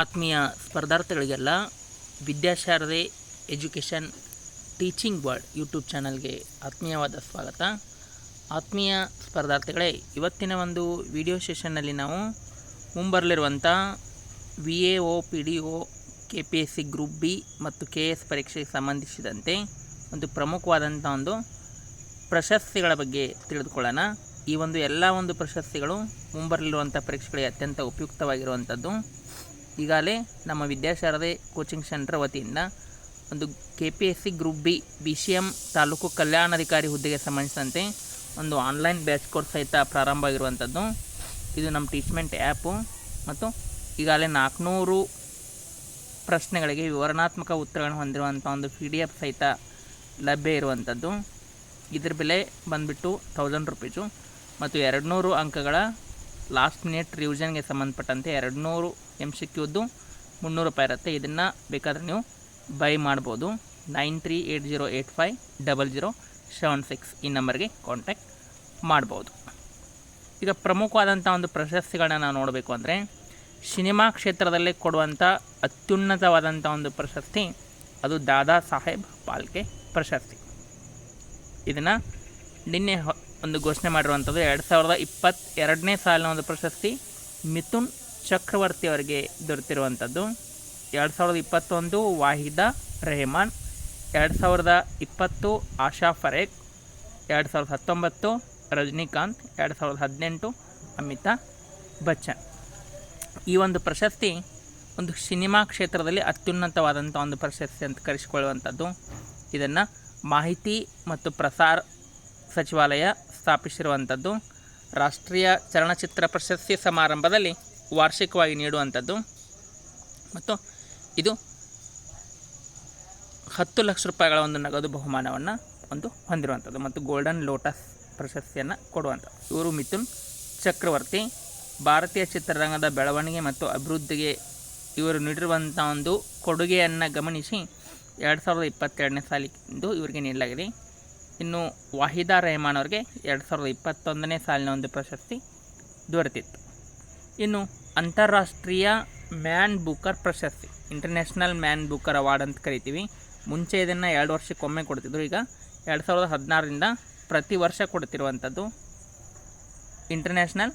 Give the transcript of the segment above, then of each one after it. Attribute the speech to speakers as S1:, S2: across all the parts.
S1: ಆತ್ಮೀಯ ಸ್ಪರ್ಧಾರ್ಥಿಗಳಿಗೆಲ್ಲ Vidyasharade education teaching word YouTube ಚಾನಲ್ಗೆ ಆತ್ಮೀಯವಾದ ಸ್ವಾಗತ. ಆತ್ಮೀಯ ಸ್ಪರ್ಧಾರ್ಥಿಗಳೇ, ಇವತ್ತಿನ ಒಂದು ವಿಡಿಯೋ ಸೆಷನ್ನಲ್ಲಿ ನಾವು ಮುಂಬರಲಿರುವಂಥ V A O P D O K P S C group B ಮತ್ತು ಕೆ ಎಸ್ ಪರೀಕ್ಷೆಗೆ ಸಂಬಂಧಿಸಿದಂತೆ ಒಂದು ಪ್ರಮುಖವಾದಂಥ ಒಂದು ಪ್ರಶಸ್ತಿಗಳ ಬಗ್ಗೆ ತಿಳಿದುಕೊಳ್ಳೋಣ. ಈ ಒಂದು ಎಲ್ಲ ಒಂದು ಪ್ರಶಸ್ತಿಗಳು ಮುಂಬರಲಿರುವಂಥ ಪರೀಕ್ಷೆಗಳಿಗೆ ಅತ್ಯಂತ ಉಪಯುಕ್ತವಾಗಿರುವಂಥದ್ದು. ಈಗಾಗಲೇ ನಮ್ಮ ವಿದ್ಯಾಶಾರದೆ ಕೋಚಿಂಗ್ ಸೆಂಟರ್ ವತಿಯಿಂದ ಒಂದು K P S C group B B C M taluk ಕಲ್ಯಾಣಾಧಿಕಾರಿ ಹುದ್ದೆಗೆ ಸಂಬಂಧಿಸಿದಂತೆ ಒಂದು ಆನ್ಲೈನ್ ಬ್ಯಾಚ್ ಕೋರ್ಸ್ ಸಹಿತ ಪ್ರಾರಂಭ ಆಗಿರುವಂಥದ್ದು. ಇದು ನಮ್ಮ ಟೀಚ್ಮೆಂಟ್ ಆ್ಯಪು ಮತ್ತು ಈಗಾಗಲೇ ನಾಲ್ಕುನೂರು ಪ್ರಶ್ನೆಗಳಿಗೆ ವಿವರಣಾತ್ಮಕ ಉತ್ತರಗಳನ್ನು ಹೊಂದಿರುವಂಥ ಒಂದು ಪಿ ಡಿ ಎಫ್ ಸಹಿತ ಲಭ್ಯ ಇರುವಂಥದ್ದು. ಇದ್ರ ಬೆಲೆ ಬಂದುಬಿಟ್ಟು ಥೌಸಂಡ್ ರುಪೀಸು ಮತ್ತು ಎರಡು ನೂರು ಅಂಕಗಳ ಲಾಸ್ಟ್ ಮಿನಿಟ್ ರಿವಿಷನ್ಗೆ ಸಂಬಂಧಪಟ್ಟಂತೆ ಎರಡು ನೂರು ಎಂ ಸಿ ಕ್ಯೂದ್ದು ಮುನ್ನೂರು ರೂಪಾಯಿ ಇರುತ್ತೆ. ಇದನ್ನು ಬೇಕಾದರೆ ನೀವು ಬೈ ಮಾಡ್ಬೋದು. Nine three eight zero eight five double zero seven six ಈ ನಂಬರ್ಗೆ ಕಾಂಟ್ಯಾಕ್ಟ್ ಮಾಡ್ಬೋದು. ಈಗ ಪ್ರಮುಖವಾದಂಥ ಒಂದು ಪ್ರಶಸ್ತಿಗಳನ್ನ ನಾವು ನೋಡಬೇಕು ಅಂದರೆ ಸಿನಿಮಾ ಕ್ಷೇತ್ರದಲ್ಲಿ ಕೊಡುವಂಥ ಅತ್ಯುನ್ನತವಾದಂಥ ಒಂದು ಪ್ರಶಸ್ತಿ ಅದು ದಾದಾ ಸಾಹೇಬ್ ಪಾಲ್ಕೆ ಪ್ರಶಸ್ತಿ. ಇದನ್ನು ನಿನ್ನೆ ಒಂದು ಘೋಷಣೆ ಮಾಡಿರುವಂಥದ್ದು ಎರಡು ಸಾವಿರದ ಇಪ್ಪತ್ತೆರಡನೇ ಸಾಲಿನ ಒಂದು ಪ್ರಶಸ್ತಿ ಮಿಥುನ್ ಚಕ್ರವರ್ತಿ ಅವರಿಗೆ ದೊರೆತಿರುವಂಥದ್ದು. ಎರಡು ಸಾವಿರದ ಇಪ್ಪತ್ತೊಂದು ವಾಹಿದಾ ರೆಹಮಾನ್, ಎರಡು ಸಾವಿರದ ಇಪ್ಪತ್ತು ಆಶಾ ಫರೇಕ್, ಎರಡು ಸಾವಿರದ ಹತ್ತೊಂಬತ್ತು ರಜನಿಕಾಂತ್, ಎರಡು ಸಾವಿರದ ಹದಿನೆಂಟು ಅಮಿತಾಬ್ ಬಚ್ಚನ್. ಈ ಒಂದು ಪ್ರಶಸ್ತಿ ಒಂದು ಸಿನಿಮಾ ಕ್ಷೇತ್ರದಲ್ಲಿ ಅತ್ಯುನ್ನತವಾದಂಥ ಒಂದು ಪ್ರಶಸ್ತಿ ಅಂತ ಕರೆಸಿಕೊಳ್ಳುವಂಥದ್ದು. ಇದನ್ನು ಮಾಹಿತಿ ಮತ್ತು ಪ್ರಸಾರ ಸಚಿವಾಲಯ ಸ್ಥಾಪಿಸಿರುವಂಥದ್ದು. ರಾಷ್ಟ್ರೀಯ ಚಲನಚಿತ್ರ ಪ್ರಶಸ್ತಿ ಸಮಾರಂಭದಲ್ಲಿ ವಾರ್ಷಿಕವಾಗಿ ನೀಡುವಂಥದ್ದು. ಮತ್ತು ಇದು ಹತ್ತು ಲಕ್ಷ ರೂಪಾಯಿಗಳ ಒಂದು ನಗದು ಬಹುಮಾನವನ್ನು ಒಂದು ಹೊಂದಿರುವಂಥದ್ದು. ಮತ್ತು ಗೋಲ್ಡನ್ ಲೋಟಸ್ ಪ್ರಶಸ್ತಿಯನ್ನು ಕೊಡುವಂಥದ್ದು. ಇವರು ಮಿಥುನ್ ಚಕ್ರವರ್ತಿ. ಭಾರತೀಯ ಚಿತ್ರರಂಗದ ಬೆಳವಣಿಗೆ ಮತ್ತು ಅಭಿವೃದ್ಧಿಗೆ ಇವರು ನೀಡಿರುವಂಥ ಒಂದು ಕೊಡುಗೆಯನ್ನು ಗಮನಿಸಿ ಎರಡು ಸಾವಿರದ ಇಪ್ಪತ್ತೆರಡನೇ ಸಾಲಿಂದು ಇವರಿಗೆ ನೀಡಲಾಗಿದೆ. ಇನ್ನು ವಾಹಿದಾ ರೆಹಮಾನ್ ಅವರಿಗೆ ಎರಡು ಸಾವಿರದ ಇಪ್ಪತ್ತೊಂದನೇ ಸಾಲಿನ ಒಂದು ಪ್ರಶಸ್ತಿ ದೊರೆತಿತ್ತು. ಇನ್ನು ಅಂತಾರಾಷ್ಟ್ರೀಯ ಮ್ಯಾನ್ ಬುಕರ್ ಪ್ರಶಸ್ತಿ, ಇಂಟರ್ನ್ಯಾಷನಲ್ ಮ್ಯಾನ್ ಬುಕರ್ ಅವಾರ್ಡ್ ಅಂತ ಕರಿತೀವಿ. ಮುಂಚೆ ಇದನ್ನು ಎರಡು ವರ್ಷಕ್ಕೊಮ್ಮೆ ಕೊಡ್ತಿದ್ರು. ಈಗ ಎರಡು ಸಾವಿರದ ಹದಿನಾರರಿಂದ ಪ್ರತಿ ವರ್ಷ ಕೊಡ್ತಿರುವಂಥದ್ದು ಇಂಟರ್ನ್ಯಾಷನಲ್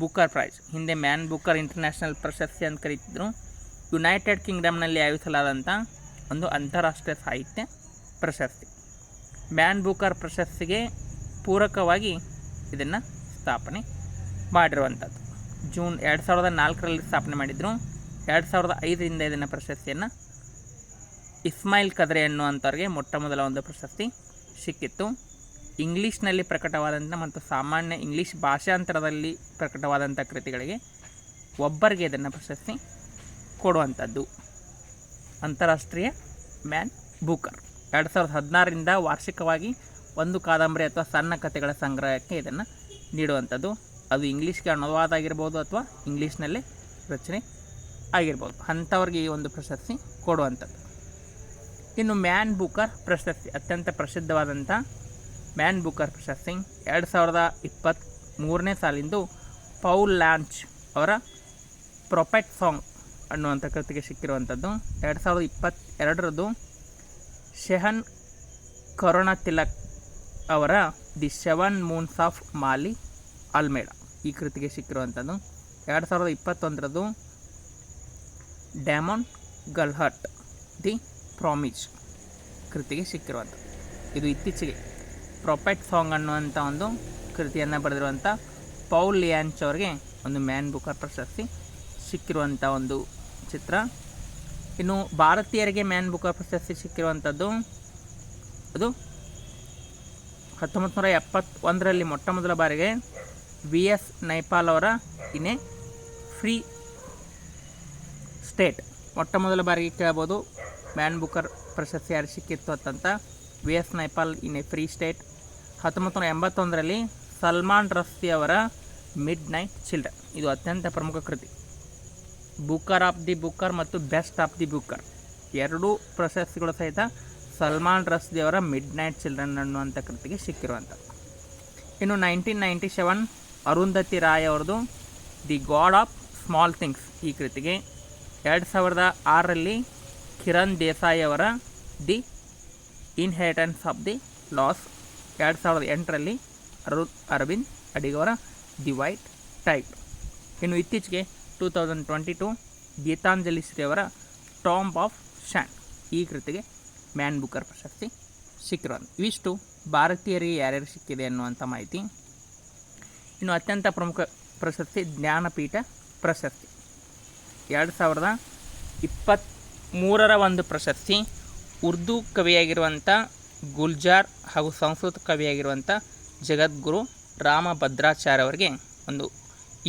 S1: ಬುಕರ್ ಪ್ರೈಸ್ ಹಿಂದೆ ಮ್ಯಾನ್ ಬುಕರ್ ಇಂಟರ್ನ್ಯಾಷನಲ್ ಪ್ರಶಸ್ತಿ ಅಂತ ಕರೀತಿದ್ರು. ಯುನೈಟೆಡ್ ಕಿಂಗ್ಡಮ್ನಲ್ಲಿ ಆಯೋಜಿಸಲಾದಂಥ ಒಂದು ಅಂತಾರಾಷ್ಟ್ರೀಯ ಸಾಹಿತ್ಯ ಪ್ರಶಸ್ತಿ. ಮ್ಯಾನ್ ಬುಕರ್ ಪ್ರಶಸ್ತಿಗೆ ಪೂರಕವಾಗಿ ಇದನ್ನು ಸ್ಥಾಪನೆ ಮಾಡಿರುವಂಥದ್ದು. ಜೂನ್ ಎರಡು ಸಾವಿರದ ನಾಲ್ಕರಲ್ಲಿ ಸ್ಥಾಪನೆ ಮಾಡಿದರು. ಎರಡು ಸಾವಿರದ ಐದರಿಂದ ಇದನ್ನು ಪ್ರಶಸ್ತಿಯನ್ನು ಇಸ್ಮಾಯಿಲ್ ಕದ್ರೆ ಅನ್ನುವಂಥವ್ರಿಗೆ ಮೊಟ್ಟ ಮೊದಲ ಒಂದು ಪ್ರಶಸ್ತಿ ಸಿಕ್ಕಿತ್ತು. ಇಂಗ್ಲೀಷ್ನಲ್ಲಿ ಪ್ರಕಟವಾದಂಥ ಮತ್ತು ಸಾಮಾನ್ಯ ಇಂಗ್ಲೀಷ್ ಭಾಷಾಂತರದಲ್ಲಿ ಪ್ರಕಟವಾದಂಥ ಕೃತಿಗಳಿಗೆ ಒಬ್ಬರಿಗೆ ಇದನ್ನು ಪ್ರಶಸ್ತಿ ಕೊಡುವಂಥದ್ದು ಅಂತಾರಾಷ್ಟ್ರೀಯ ಮ್ಯಾನ್ ಬೂಕರ್. ಎರಡು ಸಾವಿರದ ಹದಿನಾರರಿಂದ ವಾರ್ಷಿಕವಾಗಿ ಒಂದು ಕಾದಂಬರಿ ಅಥವಾ ಸಣ್ಣ ಕಥೆಗಳ ಸಂಗ್ರಹಕ್ಕೆ ಇದನ್ನು ನೀಡುವಂಥದ್ದು ಅದು ಇಂಗ್ಲೀಷ್ಗೆ ಅನುವಾದ ಆಗಿರ್ಬೋದು ಅಥವಾ ಇಂಗ್ಲೀಷ್ನಲ್ಲಿ ರಚನೆ ಆಗಿರ್ಬೋದು. ಅಂಥವ್ರಿಗೆ ಈ ಒಂದು ಪ್ರಶಸ್ತಿ ಕೊಡುವಂಥದ್ದು. ಇನ್ನು ಮ್ಯಾನ್ ಬುಕರ್ ಪ್ರಶಸ್ತಿ, ಅತ್ಯಂತ ಪ್ರಸಿದ್ಧವಾದಂಥ ಮ್ಯಾನ್ ಬುಕರ್ ಪ್ರಶಸ್ತಿ, ಎರಡು ಸಾವಿರದ ಇಪ್ಪತ್ತ್ ಮೂರನೇ ಸಾಲಿಂದು ಪೌಲ್ ಲ್ಯಾಂಚ್ ಅವರ ಪ್ರೊಪೆಟ್ ಸಾಂಗ್ ಅನ್ನುವಂಥ ಕೃತಿಗೆ ಸಿಕ್ಕಿರುವಂಥದ್ದು. ಎರಡು ಸಾವಿರದ ಇಪ್ಪತ್ತೆರಡರದ್ದು ಶೆಹನ್ ಕರುಣ ತಿಲಕ್ ಅವರ The Seven Moons of Maali Almeida ಈ ಕೃತಿಗೆ ಸಿಕ್ಕಿರುವಂಥದ್ದು. ಎರಡು ಸಾವಿರದ ಇಪ್ಪತ್ತೊಂದರದ್ದು ಡ್ಯಾಮನ್ ಗಲ್ಹಟ್ ದಿ ಪ್ರಾಮಿಸ್ ಕೃತಿಗೆ ಸಿಕ್ಕಿರುವಂಥದ್ದು. ಇದು ಇತ್ತೀಚೆಗೆ ಪ್ರೊಪೆಟ್ ಸಾಂಗ್ ಅನ್ನುವಂಥ ಒಂದು ಕೃತಿಯನ್ನು ಬರೆದಿರುವಂಥ ಪೌಲ್ ಲಿಯಾನ್ಚ್ ಅವರಿಗೆ ಒಂದು ಮ್ಯಾನ್ ಬುಕರ್ ಪ್ರಶಸ್ತಿ ಸಿಕ್ಕಿರುವಂಥ ಒಂದು ಚಿತ್ರ. ಇನ್ನು ಭಾರತೀಯರಿಗೆ ಮ್ಯಾನ್ ಬುಕರ್ ಪ್ರಶಸ್ತಿ ಸಿಕ್ಕಿರುವಂಥದ್ದು ಅದು ಹತ್ತೊಂಬತ್ತು ನೂರ ಎಪ್ಪತ್ತೊಂದರಲ್ಲಿ ಮೊಟ್ಟ ಮೊದಲ ಬಾರಿಗೆ ವಿ ಎಸ್ ನೈಪಾಲ್ ಅವರ ಇನ್ ಎ ಫ್ರೀ ಸ್ಟೇಟ್. ಮೊಟ್ಟ ಮೊದಲ ಬಾರಿಗೆ ಕೇಳ್ಬೋದು, ಮ್ಯಾನ್ ಬುಕರ್ ಪ್ರಶಸ್ತಿ ಯಾರು ಸಿಕ್ಕಿತ್ತು ಅಂತಂತ V S Naipaul In a Free State. ಹತ್ತೊಂಬತ್ತು ನೂರ ಎಂಬತ್ತೊಂದರಲ್ಲಿ ಸಲ್ಮಾನ್ ರಸ್ತಿ ಅವರ ಮಿಡ್ ನೈಟ್ ಚಿಲ್ಡ್ರನ್. ಇದು ಅತ್ಯಂತ ಪ್ರಮುಖ ಕೃತಿ. ಬುಕರ್ ಆಫ್ ದಿ ಬುಕರ್ ಮತ್ತು ಬೆಸ್ಟ್ ಆಫ್ ದಿ ಬುಕರ್. ಎರಡೂ ಪ್ರಶಸ್ತಿಗಳು ಸಹಿತ ಸಲ್ಮಾನ್ ರಸ್ದಿ ಅವರ ಮಿಡ್ ನೈಟ್ ಚಿಲ್ಡ್ರನ್ ಅನ್ನುವಂಥ ಕೃತಿಗೆ ಸಿಕ್ಕಿರುವಂಥ. ಇನ್ನು nineteen ninety seven Arundhati Roy ಅವ್ರದ್ದು The God of Small Things ಈ ಕೃತಿಗೆ. ಎರಡು ಸಾವಿರದ ಆರರಲ್ಲಿ ಕಿರಣ್ ದೇಸಾಯಿ ಅವರ The Inheritance of the Loss. ಎರಡು ಸಾವಿರದ ಎಂಟರಲ್ಲಿ ಅರು, ಅರವಿಂದ್ ಅಡಿಗವರ ದಿ ವೈಟ್ ಟೈಪ್. ಇನ್ನು ಇತ್ತೀಚೆಗೆ two thousand twenty two Geetanjali Shree ಅವರ ಟಾಂಬ್ ಆಫ್ ಶ್ಯಾನ್ ಈ ಕೃತಿಗೆ ಮ್ಯಾನ್ ಬುಕರ್ ಪ್ರಶಸ್ತಿ ಸಿಕ್ಕಿರೋದು. ಇವಿಷ್ಟು ಭಾರತೀಯರಿಗೆ ಯಾರ್ಯಾರು ಸಿಕ್ಕಿದೆ ಅನ್ನುವಂಥ ಮಾಹಿತಿ ಇನ್ನು ಅತ್ಯಂತ ಪ್ರಮುಖ ಪ್ರಶಸ್ತಿ ಜ್ಞಾನಪೀಠ ಪ್ರಶಸ್ತಿ. ಎರಡು ಸಾವಿರದ ಇಪ್ಪತ್ತ್ಮೂರರ ಒಂದು ಪ್ರಶಸ್ತಿ, ಉರ್ದು ಕವಿಯಾಗಿರುವಂಥ ಗುಲ್ಜಾರ್ ಹಾಗೂ ಸಂಸ್ಕೃತ ಕವಿಯಾಗಿರುವಂಥ ಜಗದ್ಗುರು ರಾಮಭದ್ರಾಚಾರ್ಯ ಅವರಿಗೆ ಒಂದು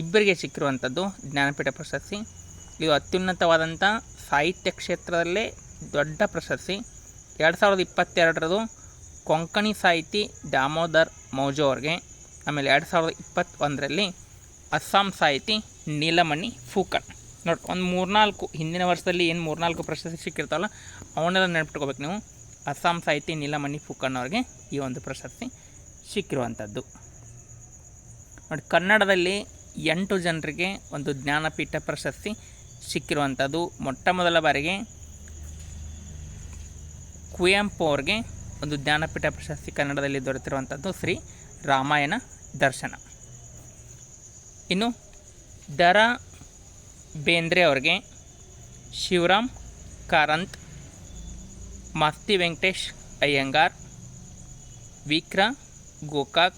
S1: ಇಬ್ಬರಿಗೆ ಸಿಕ್ಕಿರುವಂಥದ್ದು ಜ್ಞಾನಪೀಠ ಪ್ರಶಸ್ತಿ. ಇದು ಅತ್ಯುನ್ನತವಾದಂಥ ಸಾಹಿತ್ಯ ಕ್ಷೇತ್ರದಲ್ಲೇ ದೊಡ್ಡ ಪ್ರಶಸ್ತಿ. ಎರಡು ಸಾವಿರದ ಇಪ್ಪತ್ತೆರಡರದು ಕೊಂಕಣಿ ಸಾಹಿತಿ ದಾಮೋದರ್ ಮೌಜೋ ಅವ್ರಿಗೆ ಆಮೇಲೆ ಎರಡು ಸಾವಿರದ ಇಪ್ಪತ್ತೊಂದರಲ್ಲಿ ಅಸ್ಸಾಂ ಸಾಹಿತಿ ನೀಲಮಣಿ ಫೂಕನ್. ನೋಡಿ, ಒಂದು ಮೂರ್ನಾಲ್ಕು, ಹಿಂದಿನ ವರ್ಷದಲ್ಲಿ ಏನು ಮೂರ್ನಾಲ್ಕು ಪ್ರಶಸ್ತಿ ಸಿಕ್ಕಿರ್ತಾವಲ್ಲ, ಅವನ್ನೆಲ್ಲ ನೆನಪಿಟ್ಕೋಬೇಕು ನೀವು. ಅಸ್ಸಾಂ ಸಾಹಿತಿ ನೀಲಮಣಿ ಫೂಕನ್ ಅವ್ರಿಗೆ ಈ ಒಂದು ಪ್ರಶಸ್ತಿ ಸಿಕ್ಕಿರುವಂಥದ್ದು. ನೋಡಿ, ಕನ್ನಡದಲ್ಲಿ ಎಂಟು ಜನರಿಗೆ ಒಂದು ಜ್ಞಾನಪೀಠ ಪ್ರಶಸ್ತಿ ಸಿಕ್ಕಿರುವಂಥದ್ದು. ಮೊಟ್ಟ ಮೊದಲ ಬಾರಿಗೆ ಕುವೆಂಪು ಅವ್ರಿಗೆ ಒಂದು ಜ್ಞಾನಪೀಠ ಪ್ರಶಸ್ತಿ ಕನ್ನಡದಲ್ಲಿ ದೊರೆತಿರುವಂಥದ್ದು ಶ್ರೀ ರಾಮಾಯಣ ದರ್ಶನ. ಇನ್ನು ದರ ಬೇಂದ್ರೆ ಅವ್ರಿಗೆ ಶಿವರಾಮ್, ಕಾರಂತ್, ಮಾಸ್ತಿ ವೆಂಕಟೇಶ್, ಅಯ್ಯಂಗಾರ್, ವಿಕ್ರ, ಗೋಕಾಕ್,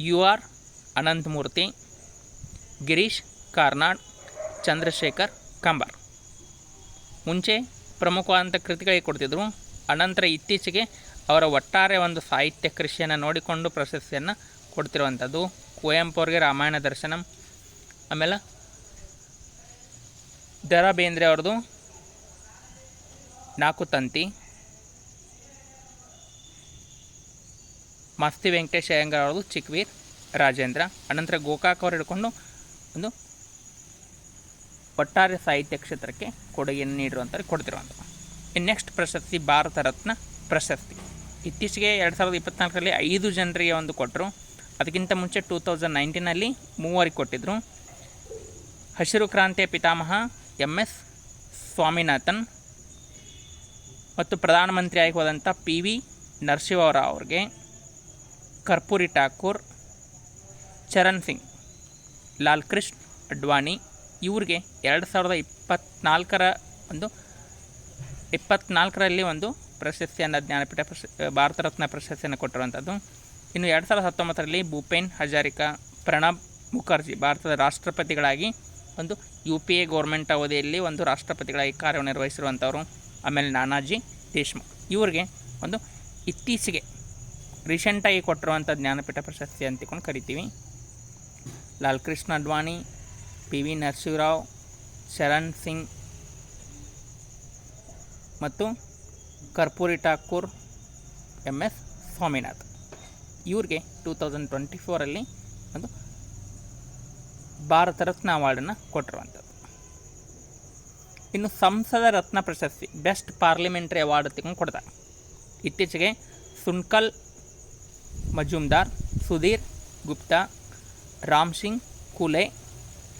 S1: ಯು ಆರ್, ಅನಂತಮೂರ್ತಿ, ಗಿರೀಶ್, ಕಾರ್ನಾಡ್, ಚಂದ್ರಶೇಖರ್, ಕಂಬಾರ್. ಮುಂಚೆ ಪ್ರಮುಖವಾದಂಥ ಕೃತಿಗಳಿಗೆ ಕೊಡ್ತಿದ್ರು. ಅನಂತರ ಇತ್ತೀಚೆಗೆ ಅವರ ಒಟ್ಟಾರೆ ಒಂದು ಸಾಹಿತ್ಯ ಕೃಷಿಯನ್ನು ನೋಡಿಕೊಂಡು ಪ್ರಶಸ್ತಿಯನ್ನು ಕೊಡ್ತಿರುವಂಥದ್ದು ಕುವೆಂಪು ಅವ್ರಿಗೆ ರಾಮಾಯಣ ದರ್ಶನಂ. ಆಮೇಲೆ ದ ರಾ ಬೇಂದ್ರೆ ಅವ್ರದ್ದು ನಾಲ್ಕು ತಂತಿ. ಮಸ್ತಿ ವೆಂಕಟೇಶ್ ಅಯ್ಯಂಗಾರ್ ಅವ್ರದ್ದು ಚಿಕ್ವೀರ್ ರಾಜೇಂದ್ರ. ಅನಂತರ ಗೋಕಾಕ್ ಅವರು ಹಿಡ್ಕೊಂಡು ಒಂದು ಒಟ್ಟಾರೆ ಸಾಹಿತ್ಯ ಕ್ಷೇತ್ರಕ್ಕೆ ಕೊಡುಗೆಯನ್ನು ನೀಡಿರುವಂಥವ್ರು ಕೊಡ್ತಿರುವಂಥ ಇನ್ನು ನೆಕ್ಸ್ಟ್ ಪ್ರಶಸ್ತಿ ಭಾರತ ರತ್ನ ಪ್ರಶಸ್ತಿ. ಇತ್ತೀಚೆಗೆ ಎರಡು ಸಾವಿರದ ಇಪ್ಪತ್ತ್ನಾಲ್ಕರಲ್ಲಿ ಐದು ಜನರಿಗೆ ಒಂದು ಕೊಟ್ಟರು. ಅದಕ್ಕಿಂತ ಮುಂಚೆ ಟೂ ತೌಸಂಡ್ ನೈನ್ಟೀನಲ್ಲಿ ಮೂವರಿಗೆ ಕೊಟ್ಟಿದ್ದರು ಹಸಿರು ಕ್ರಾಂತಿಯ ಪಿತಾಮಹ ಎಂ ಎಸ್ ಸ್ವಾಮಿನಾಥನ್ ಮತ್ತು ಪ್ರಧಾನಮಂತ್ರಿಯಾಗಿ ಹೋದಂಥ ಪಿ ವಿ ನರಸಿಂಹರಾವ್ ಅವ್ರಿಗೆ ಕರ್ಪೂರಿ ಠಾಕೂರ್, ಚರಣ್ ಸಿಂಗ್ ಲಾಲ್ ಕೃಷ್ಣ ಅಡ್ವಾಣಿ ಇವ್ರಿಗೆ ಎರಡು ಸಾವಿರದ ಇಪ್ಪತ್ತ್ನಾಲ್ಕರ ಒಂದು ಇಪ್ಪತ್ತ್ನಾಲ್ಕರಲ್ಲಿ ಒಂದು ಪ್ರಶಸ್ತಿಯನ್ನು ಜ್ಞಾನಪೀಠ ಪ್ರಶ ಭಾರತ ರತ್ನ ಪ್ರಶಸ್ತಿಯನ್ನು ಕೊಟ್ಟಿರುವಂಥದ್ದು ಇನ್ನು ಎರಡು ಸಾವಿರದ ಹತ್ತೊಂಬತ್ತರಲ್ಲಿ ಭೂಪೇನ್ ಹಜಾರಿಕಾ ಪ್ರಣಬ್ ಮುಖರ್ಜಿ ಭಾರತದ ರಾಷ್ಟ್ರಪತಿಗಳಾಗಿ ಒಂದು ಯು ಪಿ ಎ ಗೌರ್ಮೆಂಟ್ ಅವಧಿಯಲ್ಲಿ ಒಂದು ರಾಷ್ಟ್ರಪತಿಗಳಾಗಿ ಕಾರ್ಯನಿರ್ವಹಿಸಿರುವಂಥವರು ಆಮೇಲೆ ನಾನಾಜಿ ದೇಶ್ಮುಖ್. ಇವ್ರಿಗೆ ಒಂದು ಇತ್ತೀಚೆಗೆ ರೀಸೆಂಟಾಗಿ ಕೊಟ್ಟಿರುವಂಥ ಜ್ಞಾನಪೀಠ ಪ್ರಶಸ್ತಿ ಅಂತಿಕೊಂಡು ಕರಿತೀವಿ. ಲಾಲ್ ಕೃಷ್ಣ ಅಡ್ವಾಣಿ, ಪಿ ವಿ ನರಸಿಂಹರಾವ್, ಶರಣ್ ಸಿಂಗ್ ಮತ್ತು ಕರ್ಪೂರಿ ಠಾಕೂರ್ ಎಂ ಎಸ್ ಸ್ವಾಮಿನಾಥ್. ಇವ್ರಿಗೆ ಟೂ ತೌಸಂಡ್ ಟ್ವೆಂಟಿ ಫೋರಲ್ಲಿ ಒಂದು ಭಾರತ ರತ್ನ ಅವಾರ್ಡನ್ನು ಕೊಟ್ಟಿರುವಂಥದ್ದು. ಇನ್ನು ಸಂಸದ ರತ್ನ ಪ್ರಶಸ್ತಿ, ಬೆಸ್ಟ್ ಪಾರ್ಲಿಮೆಂಟ್ರಿ ಅವಾರ್ಡ್ ತಗೊಂಡು ಕೊಡ್ತಾರೆ. ಇತ್ತೀಚೆಗೆ ಸುನ್ಕಲ್, ಮಜುಮ್ದಾರ್, ಸುಧೀರ್, ಗುಪ್ತಾ, ರಾಮ್ ಸಿಂಗ್, ಕುಲೆ,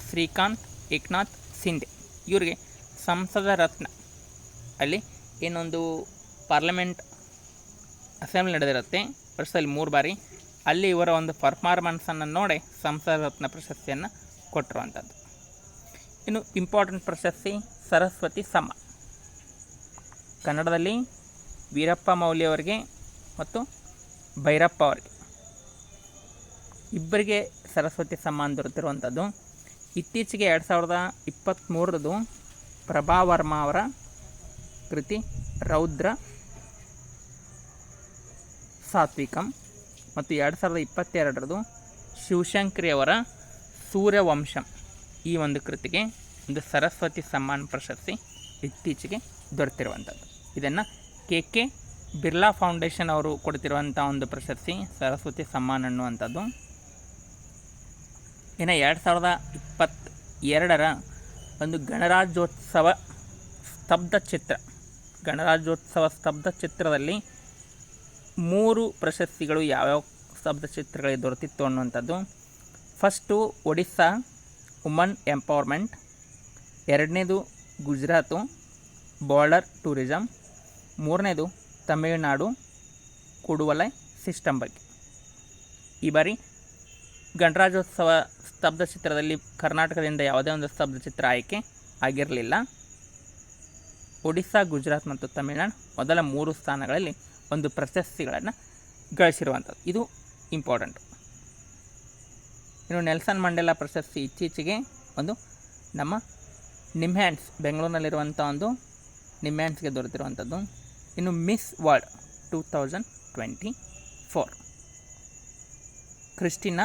S1: ಶ್ರೀಕಾಂತ್, ಏಕ್ನಾಥ್, ಸಿಂಧೆ. ಇವರಿಗೆ ಸಂಸದ ರತ್ನ ಅಲ್ಲಿ ಏನೊಂದು ಪಾರ್ಲಿಮೆಂಟ್ ಅಸೆಂಬ್ಲಿ ನಡೆದಿರುತ್ತೆ. ವರ್ಷದಲ್ಲಿ ಮೂರು ಬಾರಿ. ಅಲ್ಲಿ ಇವರ ಒಂದು ಪರ್ಫಾರ್ಮೆನ್ಸನ್ನು ನೋಡಿ ಸಂಸದ ರತ್ನ ಪ್ರಶಸ್ತಿಯನ್ನು ಕೊಟ್ಟಿರುವಂಥದ್ದು ಇನ್ನು ಇಂಪಾರ್ಟೆಂಟ್ ಪ್ರಶಸ್ತಿ ಸರಸ್ವತಿ ಸಮ. ಕನ್ನಡದಲ್ಲಿ ವೀರಪ್ಪ ಮೌಲ್ಯ ಅವರಿಗೆ ಮತ್ತು ಭೈರಪ್ಪ ಅವರಿಗೆ. ಇಬ್ಬರಿಗೆ ಸರಸ್ವತಿ ಸಮ್ಮಾನ ದೊರೆತಿರುವಂಥದ್ದು ಇತ್ತೀಚೆಗೆ ಎರಡು ಸಾವಿರದ ಇಪ್ಪತ್ತ್ಮೂರರದು ಪ್ರಭಾವರ್ಮ ಅವರ ಕೃತಿ ರೌದ್ರ ಸಾತ್ವಿಕಂ ಮತ್ತು ಎರಡು ಸಾವಿರದ ಇಪ್ಪತ್ತೆರಡರದು ಶಿವಶಂಕರಿ ಅವರ ಸೂರ್ಯವಂಶಂ. ಈ ಒಂದು ಕೃತಿಗೆ ಒಂದು ಸರಸ್ವತಿ ಸಮ್ಮಾನ ಪ್ರಶಸ್ತಿ ಇತ್ತೀಚೆಗೆ ದೊರೆತಿರುವಂಥದ್ದು. ಇದನ್ನು ಕೆ ಕೆ ಬಿರ್ಲಾ ಫೌಂಡೇಶನ್ ಅವರು ಕೊಡ್ತಿರುವಂಥ ಒಂದು ಪ್ರಶಸ್ತಿ ಸರಸ್ವತಿ ಸಮ್ಮಾನ ಅನ್ನುವಂಥದ್ದು. ಇನ್ನು ಎರಡು ಸಾವಿರದ ಇಪ್ಪತ್ತ ಎರಡರ ಒಂದು ಗಣರಾಜ್ಯೋತ್ಸವ ಸ್ತಬ್ಧ ಚಿತ್ರ ಗಣರಾಜ್ಯೋತ್ಸವ ಸ್ತಬ್ಧ ಚಿತ್ರದಲ್ಲಿ ಮೂರು ಪ್ರಶಸ್ತಿಗಳು ಯಾವ್ಯಾವ ಸ್ತಬ್ಧ ಚಿತ್ರಗಳಿಗೆ ದೊರೆತಿತ್ತು ಅನ್ನುವಂಥದ್ದು. First Odisha, woman empowerment. ಎರಡನೇದು ಗುಜರಾತು, ಬಾರ್ಡರ್ ಟೂರಿಸಮ್ ಮೂರನೇದು ತಮಿಳುನಾಡು, ಕುಡುವಲೈ ಸಿಸ್ಟಮ್ ಬಗ್ಗೆ. ಈ ಬಾರಿ ಗಣರಾಜ್ಯೋತ್ಸವ ಸ್ತಬ್ಧ ಚಿತ್ರದಲ್ಲಿ ಕರ್ನಾಟಕದಿಂದ ಯಾವುದೇ ಒಂದು ಸ್ತಬ್ಧ ಚಿತ್ರ ಆಯ್ಕೆ ಆಗಿರಲಿಲ್ಲ. ಒಡಿಸ್ಸಾ, ಗುಜರಾತ್ ಮತ್ತು ತಮಿಳುನಾಡು ಮೊದಲ ಮೂರು ಸ್ಥಾನಗಳಲ್ಲಿ ಒಂದು ಪ್ರಶಸ್ತಿಗಳನ್ನು ಗಳಿಸಿರುವಂಥದ್ದು. ಇದು ಇಂಪಾರ್ಟೆಂಟು ಇನ್ನು ನೆಲ್ಸನ್ ಮಂಡೇಲಾ ಪ್ರಶಸ್ತಿ ಇತ್ತೀಚೆಗೆ ಒಂದು ನಮ್ಮ ನಿಮ್ಹ್ಯಾಂಡ್ಸ್ ಬೆಂಗಳೂರಿನಲ್ಲಿರುವಂಥ ಒಂದು ನಿಮ್ಹ್ಯಾಂಡ್ಸ್ಗೆ ದೊರೆತಿರುವಂಥದ್ದು. ಇನ್ನು Miss World two thousand twenty four. Krystyna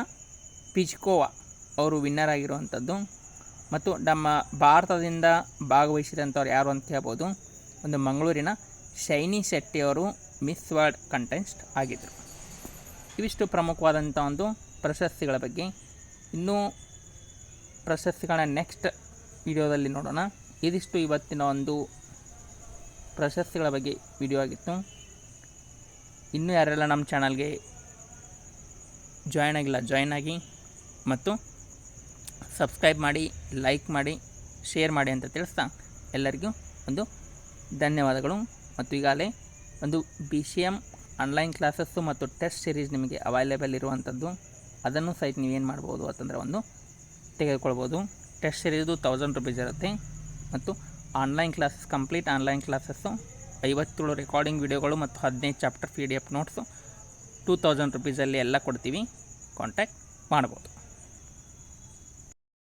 S1: Pyszkova ಅವರು ವಿನ್ನರ್ ಆಗಿರುವಂಥದ್ದು. ಮತ್ತು ನಮ್ಮ ಭಾರತದಿಂದ ಭಾಗವಹಿಸಿದಂಥವ್ರು ಯಾರು ಅಂತ ಹೇಳ್ಬೋದು ಒಂದು ಮಂಗಳೂರಿನ ಶೈನಿ ಶೆಟ್ಟಿ ಅವರು ಮಿಸ್ ವರ್ಲ್ಡ್ ಕಂಟೆಸ್ಟ್ ಆಗಿದ್ದರು ಇವಿಷ್ಟು ಪ್ರಮುಖವಾದಂಥ ಒಂದು ಪ್ರಶಸ್ತಿಗಳ ಬಗ್ಗೆ. ಇನ್ನೂ ಪ್ರಶಸ್ತಿಗಳನ್ನ ನೆಕ್ಸ್ಟ್ ವಿಡಿಯೋದಲ್ಲಿ ನೋಡೋಣ. ಇದಿಷ್ಟು ಇವತ್ತಿನ ಒಂದು ಪ್ರಶಸ್ತಿಗಳ ಬಗ್ಗೆ ವಿಡಿಯೋ ಆಗಿತ್ತು. ಇನ್ನೂ ಯಾರೆಲ್ಲ ನಮ್ಮ ಚಾನಲ್ಗೆ ಜಾಯ್ನ್ ಆಗಿಲ್ಲ ಜಾಯ್ನ್ ಆಗಿ. ಮತ್ತು ಸಬ್ಸ್ಕ್ರೈಬ್ ಮಾಡಿ, ಲೈಕ್ ಮಾಡಿ, ಶೇರ್ ಮಾಡಿ ಅಂತ ತಿಳಿಸ್ತಾ ಎಲ್ಲರಿಗೂ ಒಂದು ಧನ್ಯವಾದಗಳು. ಮತ್ತು ಈಗಾಗಲೇ ಒಂದು B C M online classes ಮತ್ತು ಟೆಸ್ಟ್ ಸಿರೀಸ್ ನಿಮಗೆ ಅವೈಲೇಬಲ್ ಇರುವಂಥದ್ದು, ಅದನ್ನು ಸಹಿತ ನೀವೇನು ಮಾಡ್ಬೋದು ಅಂತಂದರೆ ಒಂದು ತೆಗೆದುಕೊಳ್ಬೋದು. ಟೆಸ್ಟ್ ಸಿರೀಸು ತೌಸಂಡ್ ರುಪೀಸ್ ಇರುತ್ತೆ. ಮತ್ತು online classes complete online classes ಐವತ್ತೇಳು ರೆಕಾರ್ಡಿಂಗ್ ವಿಡಿಯೋಗಳು ಮತ್ತು ಹದಿನೈದು chapter P D F notes two thousand ರುಪೀಸಲ್ಲಿ ಎಲ್ಲ ಕೊಡ್ತೀವಿ. ಕಾಂಟ್ಯಾಕ್ಟ್ ಮಾಡ್ಬೋದು.